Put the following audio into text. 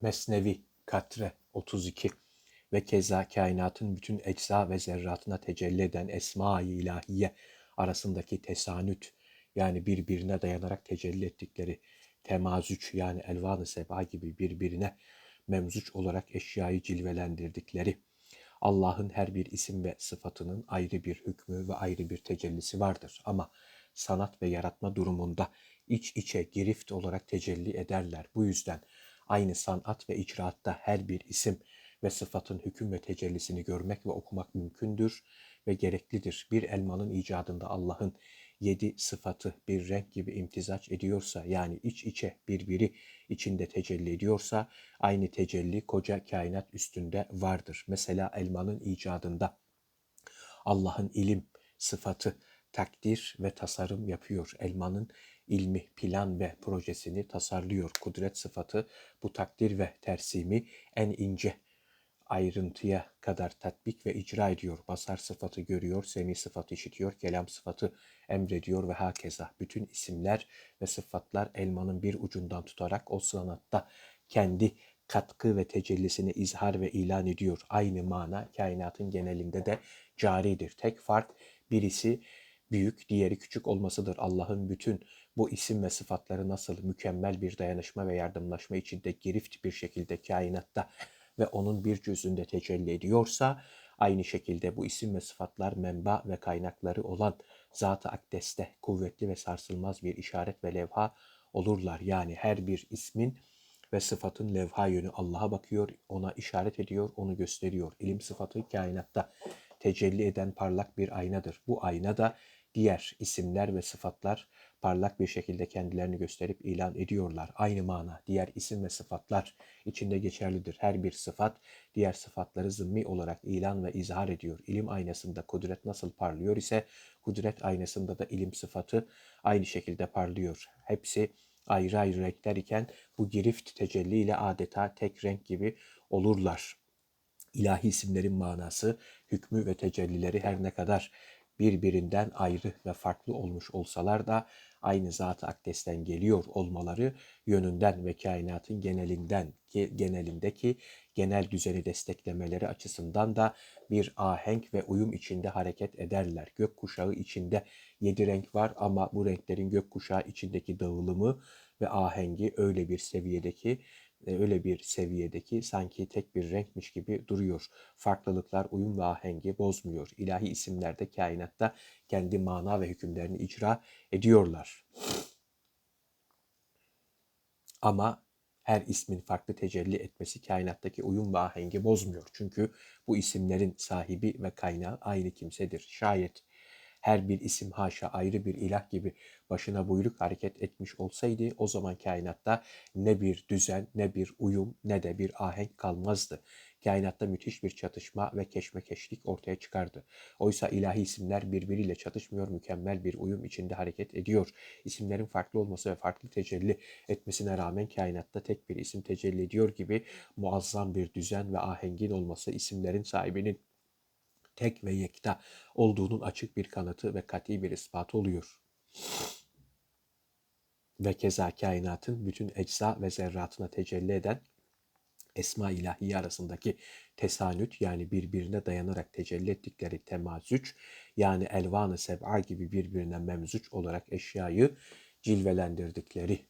Mesnevi Katre 32 ve keza kainatın bütün ecza ve zerratına tecelli eden Esma-i İlahiye arasındaki tesanüt yani birbirine dayanarak tecelli ettikleri temazüç yani elvan-ı seba gibi birbirine memzuç olarak eşyayı cilvelendirdikleri Allah'ın her bir isim ve sıfatının ayrı bir hükmü ve ayrı bir tecellisi vardır. Ama sanat ve yaratma durumunda iç içe girift olarak tecelli ederler. Bu yüzden aynı sanat ve icraatta her bir isim ve sıfatın hüküm ve tecellisini görmek ve okumak mümkündür ve gereklidir. Bir elmanın icadında Allah'ın yedi sıfatı bir renk gibi imtizaç ediyorsa yani iç içe birbiri içinde tecelli ediyorsa aynı tecelli koca kainat üstünde vardır. Mesela elmanın icadında Allah'ın ilim sıfatı takdir ve tasarım yapıyor. Elmanın ilmi, plan ve projesini tasarlıyor. Kudret sıfatı bu takdir ve tersimi en ince ayrıntıya kadar tatbik ve icra ediyor. Basar sıfatı görüyor, semi sıfatı işitiyor, kelam sıfatı emrediyor ve hakeza. Bütün isimler ve sıfatlar elmanın bir ucundan tutarak o sanatta kendi katkı ve tecellisini izhar ve ilan ediyor. Aynı mana kainatın genelinde de caridir. Tek fark birisi büyük, diğeri küçük olmasıdır. Allah'ın bütün bu isim ve sıfatları nasıl mükemmel bir dayanışma ve yardımlaşma içinde girift bir şekilde kainatta ve onun bir cüzünde tecelli ediyorsa aynı şekilde bu isim ve sıfatlar menba ve kaynakları olan Zat-ı Akdes'te kuvvetli ve sarsılmaz bir işaret ve levha olurlar. Yani her bir ismin ve sıfatın levha yönü Allah'a bakıyor, ona işaret ediyor, onu gösteriyor. İlim sıfatı kainatta tecelli eden parlak bir aynadır. Bu ayna da diğer isimler ve sıfatlar parlak bir şekilde kendilerini gösterip ilan ediyorlar. Aynı mana diğer isim ve sıfatlar içinde geçerlidir. Her bir sıfat diğer sıfatları zımmi olarak ilan ve izhar ediyor. İlim aynasında kudret nasıl parlıyor ise kudret aynasında da ilim sıfatı aynı şekilde parlıyor. Hepsi ayrı ayrı renkler iken bu girift tecelliyle adeta tek renk gibi olurlar. İlahi isimlerin manası, hükmü ve tecellileri her ne kadar birbirinden ayrı ve farklı olmuş olsalar da aynı zat-ı akdesten geliyor olmaları yönünden ve kainatın genelinden genelindeki genel düzeni desteklemeleri açısından da bir ahenk ve uyum içinde hareket ederler. Gökkuşağı içinde yedi renk var ama bu renklerin gökkuşağı içindeki dağılımı ve ahengi öyle bir seviyedeki e, öyle bir seviyedeki sanki tek bir renkmiş gibi duruyor. Farklılıklar uyum ve ahengi bozmuyor. İlahi isimler de kainatta kendi mana ve hükümlerini icra ediyorlar. Ama her ismin farklı tecelli etmesi kainattaki uyum ve ahengi bozmuyor. Çünkü bu isimlerin sahibi ve kaynağı aynı kimsedir. Şayet her bir isim haşa ayrı bir ilah gibi başına buyruk hareket etmiş olsaydı o zaman kainatta ne bir düzen, ne bir uyum, ne de bir ahenk kalmazdı. Kainatta müthiş bir çatışma ve keşmekeşlik ortaya çıkardı. Oysa ilahi isimler birbiriyle çatışmıyor, mükemmel bir uyum içinde hareket ediyor. İsimlerin farklı olması ve farklı tecelli etmesine rağmen kainatta tek bir isim tecelli ediyor gibi muazzam bir düzen ve ahengin olması isimlerin sahibinin tek ve yekta olduğunun açık bir kanıtı ve kat'i bir ispatı oluyor. Ve keza kainatın bütün ecza ve zerratına tecelli eden esma ilahi arasındaki tesanüt yani birbirine dayanarak tecelli ettikleri temazüç yani elvanı seb'a gibi birbirine memzuç olarak eşyayı cilvelendirdikleri